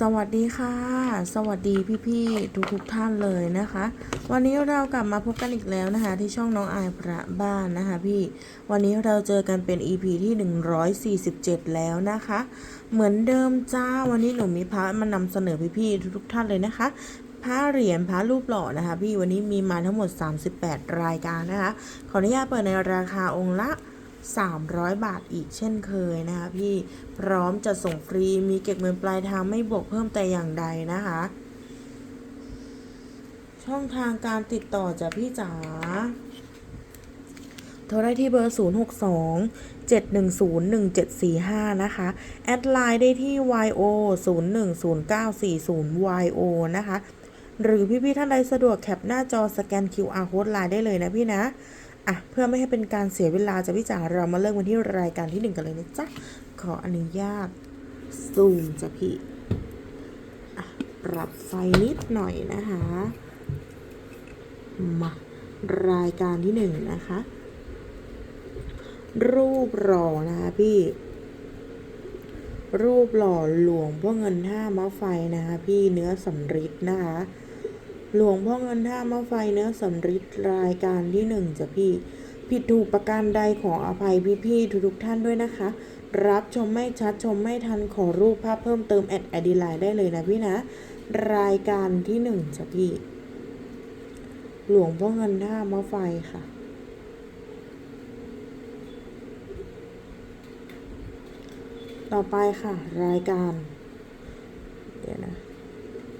สวัสดีค่ะ สวัสดีพี่ๆทุกๆท่านเลยนะคะ วันนี้เรากลับมาพบกันอีกแล้วนะคะ ที่ช่องน้องอายพระบ้านนะคะพี่ วันนี้เราเจอกันเป็น EP ที่ 147 แล้วนะคะ เหมือนเดิมจ้า วันนี้หนูมีพระมานำเสนอพี่ๆทุกๆท่านเลยนะคะพระเหรียญพระรูปหล่อนะคะ พี่วันนี้มีมาทั้งหมด 38 รายการนะคะ ขออนุญาตเปิดในราคาองค์ละ 300 บาทอีกเช่นเคยนะคะพี่พร้อมจะส่งฟรีมีเก็บเงินปลายทางไม่บวกเพิ่มแต่อย่างใดนะคะ ช่องทางการติดต่อจากพี่จ๋าโทรได้ที่เบอร์ 062 710 1745 นะคะ แอดไลน์ได้ที่ yo 010940 yo นะคะ หรือพี่ๆท่านใดสะดวกแคปหน้าจอสแกน QR code ไลน์ได้เลยนะพี่นะ อะเพื่อไม่ให้เป็นการเสียเวลาจะพี่จ๋าเรามาเริ่มกันที่รายการที่หนึ่งกันเลยนะจ๊ะ ขออนุญาตซูมจ้ะพี่อะปรับไฟนิดหน่อยนะคะมารายการที่หนึ่งนะคะ รูปหล่อนะคะพี่ รูปหล่อหลวงพ่อเงินท่ามะไฟนะคะพี่เนื้อสำริดนะคะ หลวงพ่อเงินท่ามะไฟเนื้อสำริดรายการที่หนึ่งจ้ะพี่ ผิดถูกประการใดขออภัยพี่ๆทุกๆท่านด้วยนะคะ รับชมไม่ชัดชมไม่ทันขอรูปภาพเพิ่มเติมแอดไอดีไลน์ได้เลยนะพี่นะ รายการที่หนึ่งจ้ะพี่ หลวงพ่อเงินท่ามะไฟค่ะต่อไปค่ะ รายการ เดี๋ยวนะ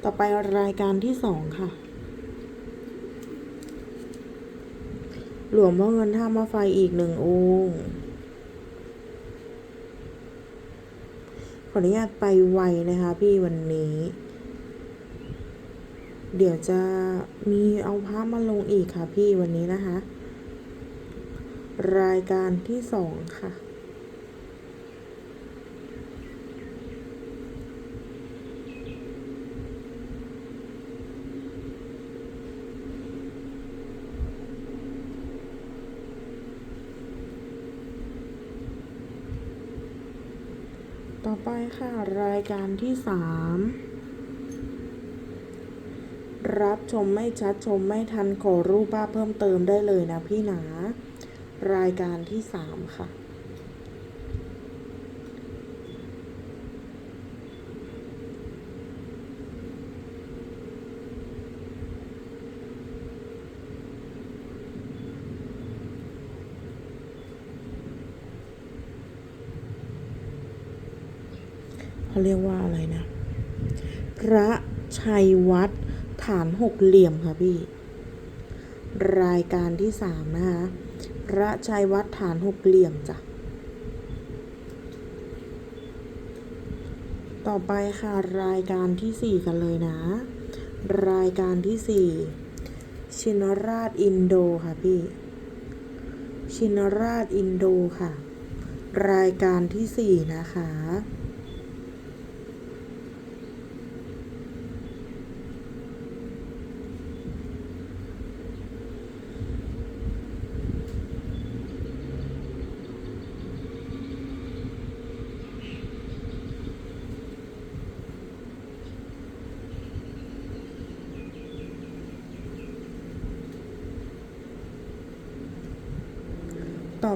ต่อไปรายการที่สองค่ะ หลวงพ่อเงินท่ามาไฟอีกหนึ่งองค์ขออนุญาตไปไวนะคะ พี่วันนี้ เดี๋ยวจะมีเอาพระมาลงอีกค่ะ พี่วันนี้นะคะ รายการที่สองค่ะ ต่อ ไปค่ะ รายการที่สามรับชมไม่ชัดชมไม่ทันขอรูปภาพเพิ่มเติมได้เลยนะพี่หนา รายการที่สามค่ะ เขาเรียกว่าอะไรนะ พระชัยวัดฐานหกเหลี่ยมค่ะพี่ รายการที่สามนะคะ พระชัยวัดฐานหกเหลี่ยมจ้ะ ต่อไปค่ะรายการที่สี่กันเลยนะ รายการที่สี่ชินราชอินโดค่ะพี่ ชินราชอินโดค่ะ รายการที่สี่นะคะ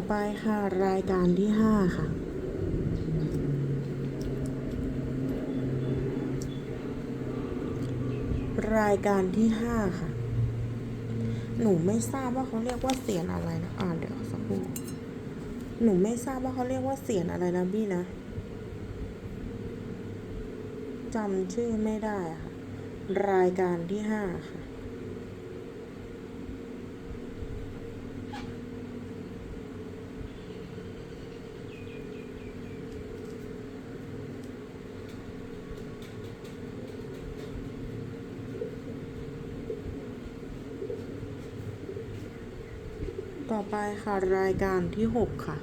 ไปค่ะ รายการที่ห้าค่ะ รายการที่ห้าค่ะ หนูไม่ทราบว่าเขาเรียกว่าเสียนอะไรนะ อ่าเดี๋ยวสักครู่หนูไม่ทราบว่าเขาเรียกว่าเสียนอะไรนะพี่นะจำชื่อไม่ได้อะค่ะ รายการที่ห้าค่ะ ต่อไปค่ะรายการที่หกค่ะ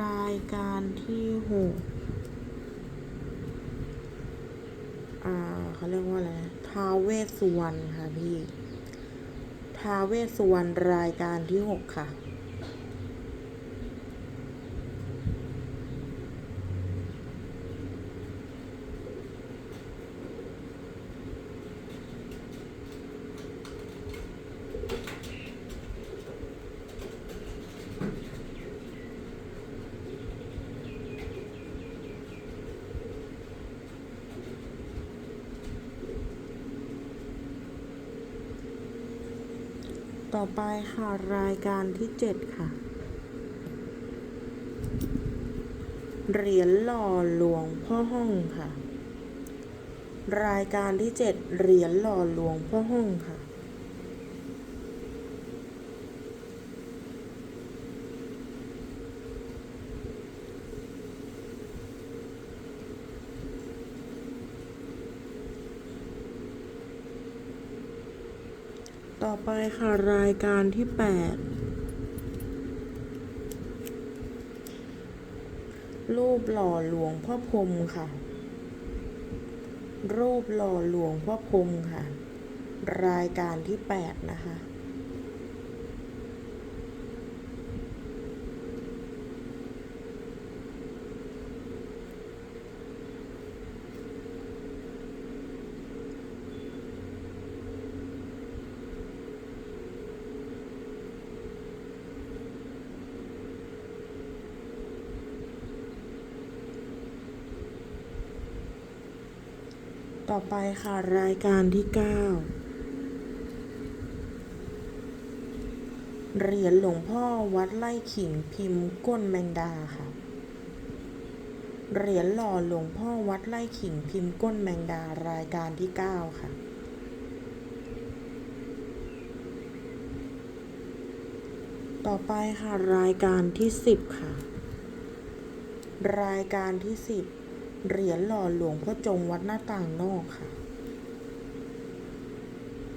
รายการที่หกอ่าเขาเรียกว่าอะไรท้าเวสสุวรรณค่ะพี่ท้าเวสสุวรรณรายการที่หกค่ะ ต่อไปค่ะ รายการที่เจ็ดค่ะ เหรียญหล่อหลวงพ่อห้องค่ะ รายการที่เจ็ดเหรียญหล่อหลวงพ่อห้องค่ะ ต่อไปค่ะรายการที่แปดรูปหล่อหลวงพ่อพรมค่ะ รูปหล่อหลวงพ่อพรมค่ะ รายการที่แปดนะคะ ต่ อไปค่ะรายการที่เก้าเหรียญหลวงพ่อวัดไล่ขิงพิมพ์ก้นแมงดาค่ะ เหรียญหล่อหลวงพ่อวัดไล่ขิงพิมพ์ก้นแมงดารายการที่เก้าค่ะ ต่อไปค่ะรายการที่สิบค่ะ รายการที่สิบ เหรียญหล่อหลวงพ่อจงวัดหน้าต่างนอกค่ะ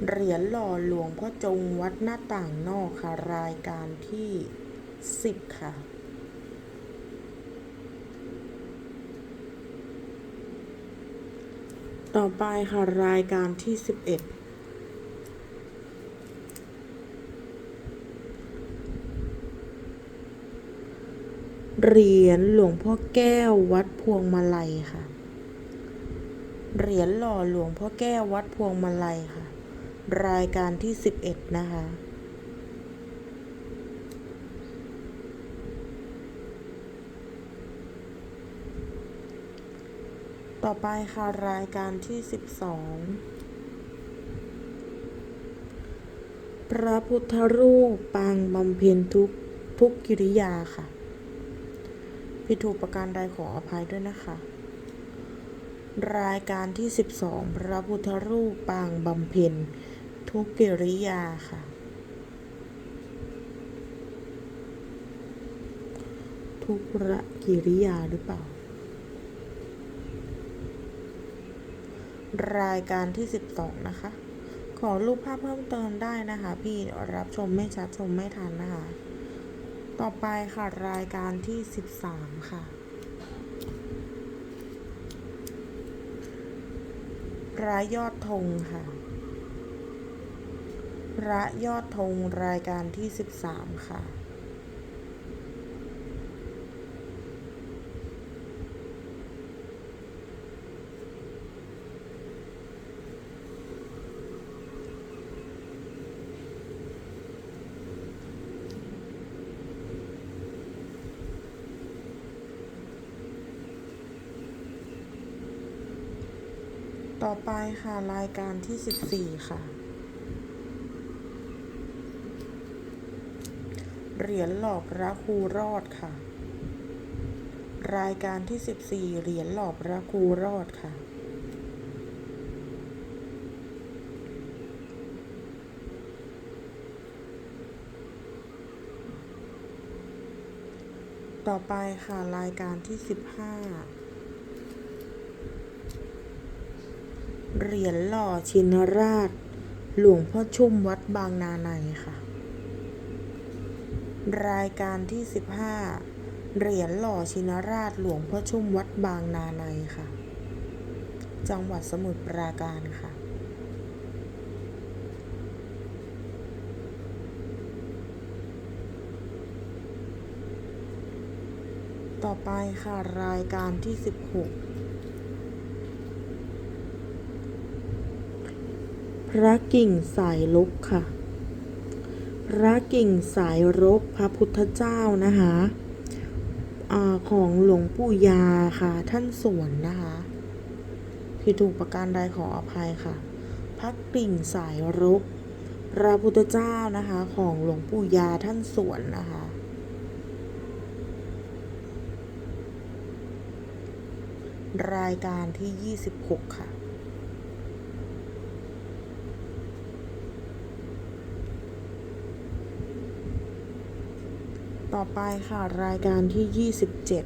เหรียญหล่อหลวงพ่อจงวัดหน้าต่างนอกค่ะ รายการที่สิบค่ะต่อไปค่ะรายการที่ 11 เหรียญหลวงพ่อแก้ววัดพวงมาลัยค่ะ เหรียญหล่อหลวงพ่อแก้ววัดพวงมาลัยค่ะ รายการที่สิบเอ็ดนะคะต่อไปค่ะรายการที่สิบสองพระพุทธรูปปางบำเพ็ญทุกทุกกิริยาค่ะ ผิดถูกประการใดขออภัยด้วยนะคะ รายการที่ 12 พระพุทธรูปปางบำเพ็ญ ทุกกิริยาค่ะ ทุกระกิริยาหรือเปล่า รายการที่ 12 นะคะ ขอรูปภาพเพิ่มเติมได้นะคะ พี่รับชมไม่ชัดชมไม่ทันนะคะ ต่อไปค่ะรายการที่ 13 ค่ะ พระยอดธงค่ะ พระยอดธงรายการที่ 13 ค่ะ ต่อไปค่ะรายการที่14ค่ะ เหรียญหลอพระครูรอดค่ะ รายการที่14เหรียญหลอพระครูรอดค่ะต่อไปค่ะ รายการที่15 เหรียญหล่อชินราช หลวงพ่อชุ่มวัดบางนาในค่ะ รายการที่ 15 เหรียญหล่อชินราช หลวงพ่อชุ่มวัดบางนาในค่ะ จังหวัดสมุทรปราการค่ะต่อไปค่ะ รายการที่ 16 พระกิ่งสายลบค่ะ พระกิ่งสายรบพระพุทธเจ้านะคะอของหลวงปู่ยาค่ะ ท่านสวนนะคะผิดถูกประการใดขออภัยค่ะ พระกิ่งสายรบพระพุทธเจ้านะคะ ของหลวงปู่ยาท่านสวนนะคะรายการที่ 26 ค่ะ ต่อไปค่ะ รายการที่ 27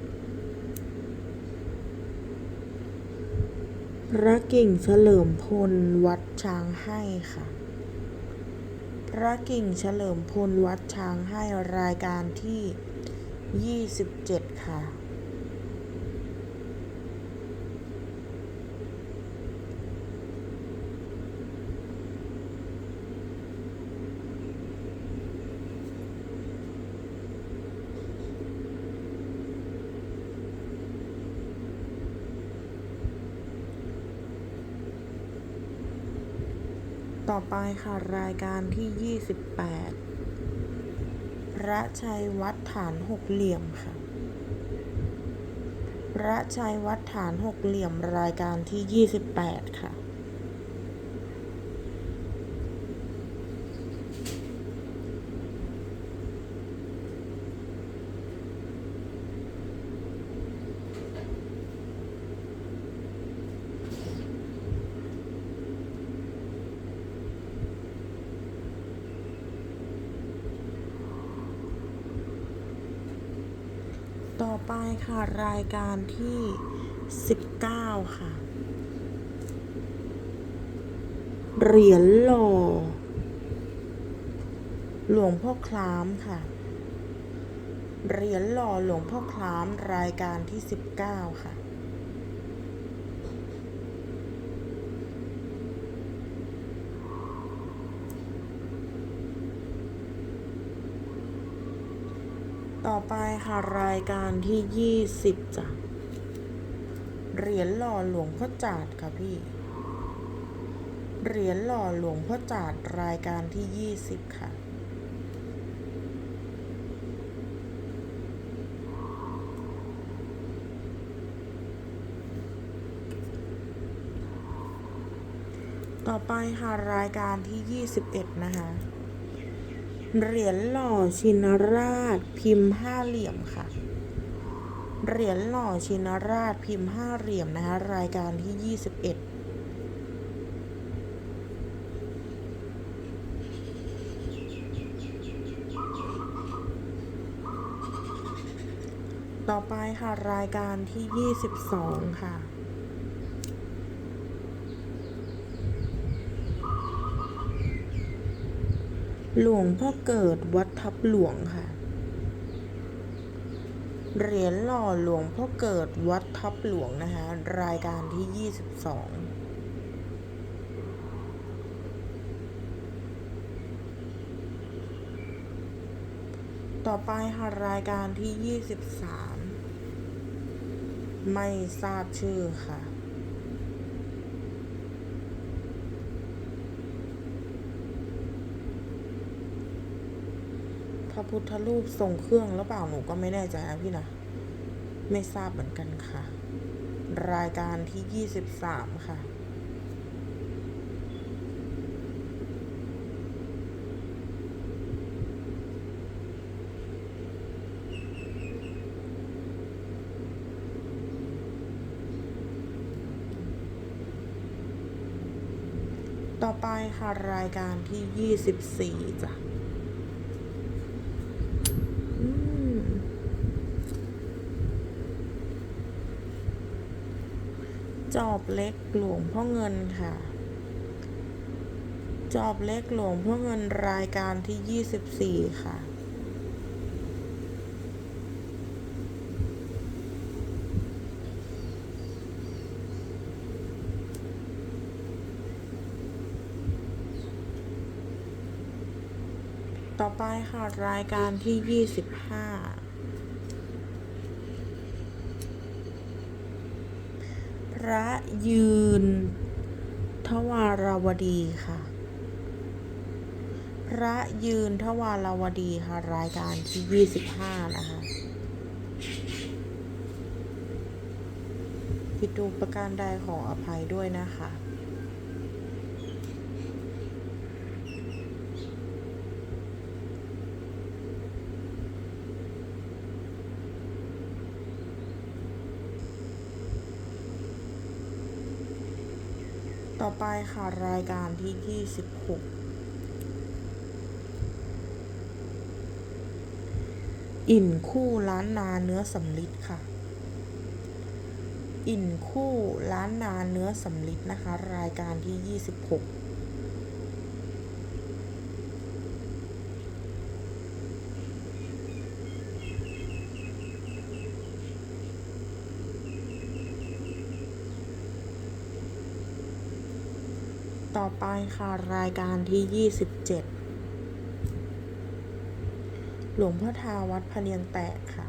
พระกิ่งเฉลิมพลวัดช้างให้ค่ะ พระกิ่งเฉลิมพลวัดช้างให้รายการที่ 27 ค่ะ ต่อไปค่ะ รายการที่ 28 พระชัยวัดฐานหกเหลี่ยมค่ะ พระชัยวัดฐานหกเหลี่ยมรายการที่ 28 ค่ะ ต่อไป ค่ะ รายการที่ 19 ค่ะ เหรียญหล่อหลวงพ่อคล้ามค่ะ เหรียญหล่อหลวงพ่อคล้ามรายการที่ 19 ค่ะต่อไป ค่ะ รายการที่20จ้ะ เหรียญหล่อหลวงพ่อจาดค่ะพี่ เหรียญหล่อหลวงพ่อจาดรายการที่20ค่ะต่อไปค่ะรายการที่ 21 นะคะ เหรียญหล่อชินราชพิมพ์ห้าเหลี่ยมค่ะ เหรียญหล่อชินราชพิมพ์ห้าเหลี่ยมนะคะรายการที่21ต่อไปค่ะ รายการที่ 22 ค่ะ หลวงพ่อเกิดวัดทับหลวงค่ะ เหรียญหล่อหลวงพ่อเกิดวัดทับหลวงนะคะ รายการที่ 22ต่อไปค่ะรายการที่ 23 ไม่ทราบชื่อค่ะ พ ระพุทธรูปทรงเครื่องหรือเปล่าหนูก็ไม่แน่ใจนะพี่นะไม่ทราบเหมือนกันค่ะ รายการที่23ค่ะต่อไปค่ะรายการที่ 24จ้ะ อืมจอบ เล็กหลวงพ่อเงินค่ะ จอบเล็กหลวงพ่อเงินรายการที่24ค่ะต่อไปค่ะ รายการที่ 25 พ ระยืน ทวารวดีค่ะ พระยืนทวารวดีค่ะรายการที่ยี่สิบห้านะคะผิดถูกประการใดขออภัยด้วยนะคะ ต่อไปค่ะ รายการที่ 26 อิ่นคู่ล้านนาเนื้อสำลิดค่ะ อิ่นคู่ล้านนาเนื้อสำลิดนะคะ รายการที่ 26 ต่อ ไปค่ะรายการที่ 27 หลวงพ่อทาวัดพะเนียงแตกค่ะ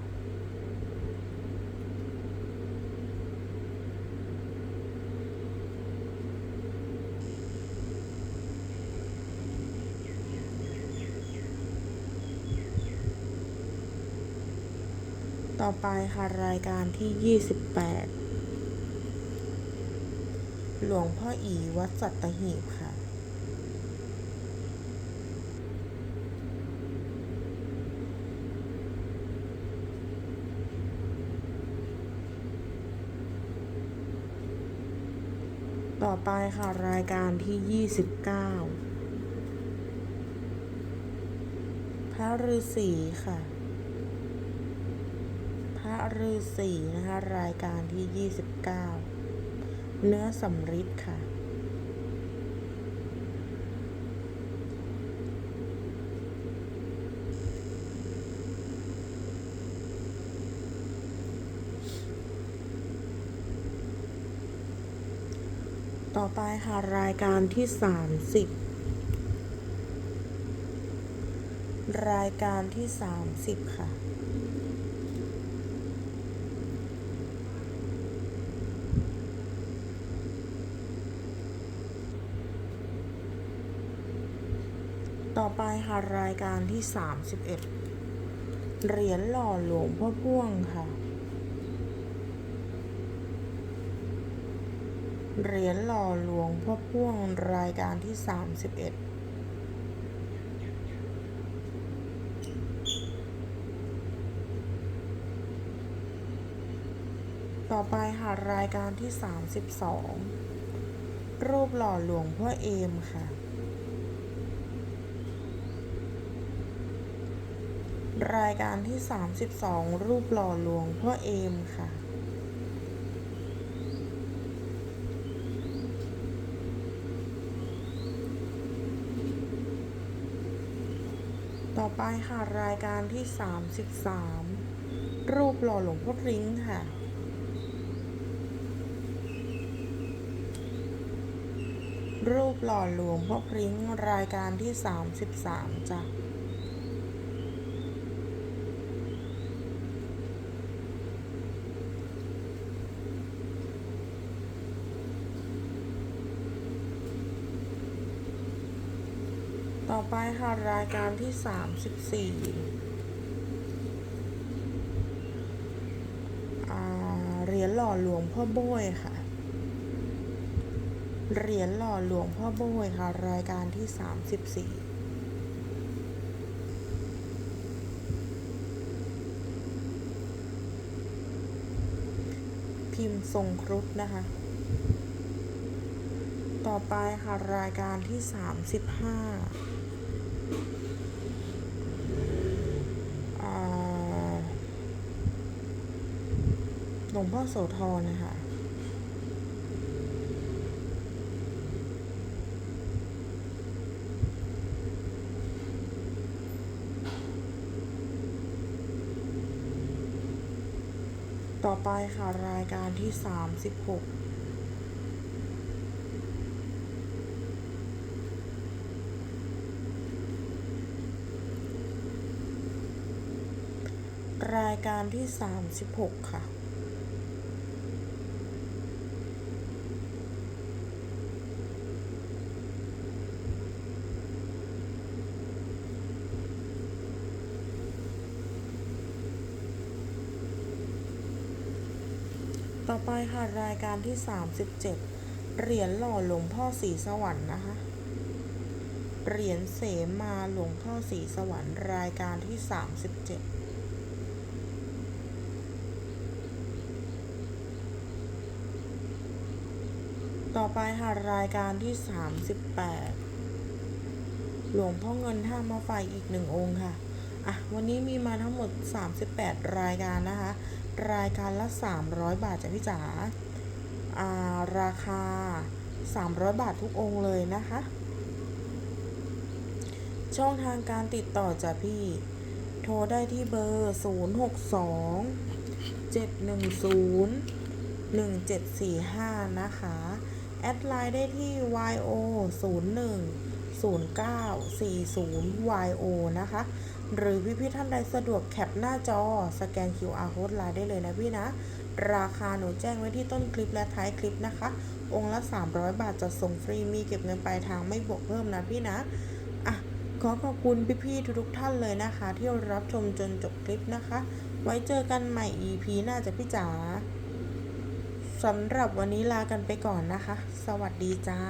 ต่อไปค่ะรายการที่ 28 หลวงพ่ออีวัดสัตหีบค่ะ ต่อไปค่ะรายการที่ 29 พระฤาษีค่ะ พระฤาษีนะคะรายการที่ 29 เนื้อสำริดค่ะ ต่อไปค่ะ รายการที่ 30 รายการที่ 30 ค่ะ ต่อไปค่ะรายการที่ 31 เหรียญหล่อหลวงพ่อพ่วงค่ะ เหรียญหล่อหลวงพ่อพ่วงรายการที่ 31ต่อไปค่ะรายการที่ 32 รูปหล่อหลวงพ่อเอมค่ะ รายการที่ 32 รูปหล่อหลวงพ่อเอมค่ะ ต่อไปค่ะ รายการที่ 33 รูปหล่อหลวงพ่อพริ้งค่ะรูปหล่อหลวงพ่อพริ้งรายการที่ 33จ้ะ ต่อไปค่ะรายการที่34อ่เหรียญหล่อหลวงพ่อโบยค่ะ เหรียญหล่อหลวงพ่อโบยค่ะ รายการที่34พิมพ์ทรงครุฑนะคะ ต่อไปค่ะ รายการที่35อ่าหลวง พ่อโสธรนะคะต่อไปค่ะรายการที่ 36รายการที่ 36 ค่ะ ต่อไปค่ะรายการที่ 37 เหรียญหล่อหลวงพ่อสีสวรรค์นะคะ เหรียญเสมาหลวงพ่อสีสวรรค์ รายการที่ 37ตต่อไปค่ะรายการที่ 38 หลวงพ่อเงินท่ามาไฟอีกหนึ่งองค์ค่ะ อะ วันนี้มีมาทั้งหมด 38 รายการนะคะ รายการละ 300 บาทจ้ะพี่จ๋าาราคา 300 บาททุกองค์เลยนะคะ ช่องทางการติดต่อจ้ะพี่ โทรได้ที่เบอร์ 062 710 1745 นะคะ แอดไลน์ได้ที่ yo 01 09 40 yo นะคะ หรือพี่พี่ๆท่านใดสะดวกแคปหน้าจอ สแกน QR code ไลน์ได้เลยนะพี่นะ ราคาหนูแจ้งไว้ที่ต้นคลิปและท้ายคลิปนะคะ องค์ละ 300 บาทจะส่งฟรีมีเก็บเงินปลายทางไม่บวกเพิ่มนะพี่นะอะขอขอบคุณพี่ๆทุกๆท่านเลยนะคะ ที่รับชมจนจบคลิปนะคะ ไว้เจอกันใหม่ EP หน้าจะพี่จ๋าสำหรับวันนี้ลากันไปก่อนนะคะ สวัสดีจ้า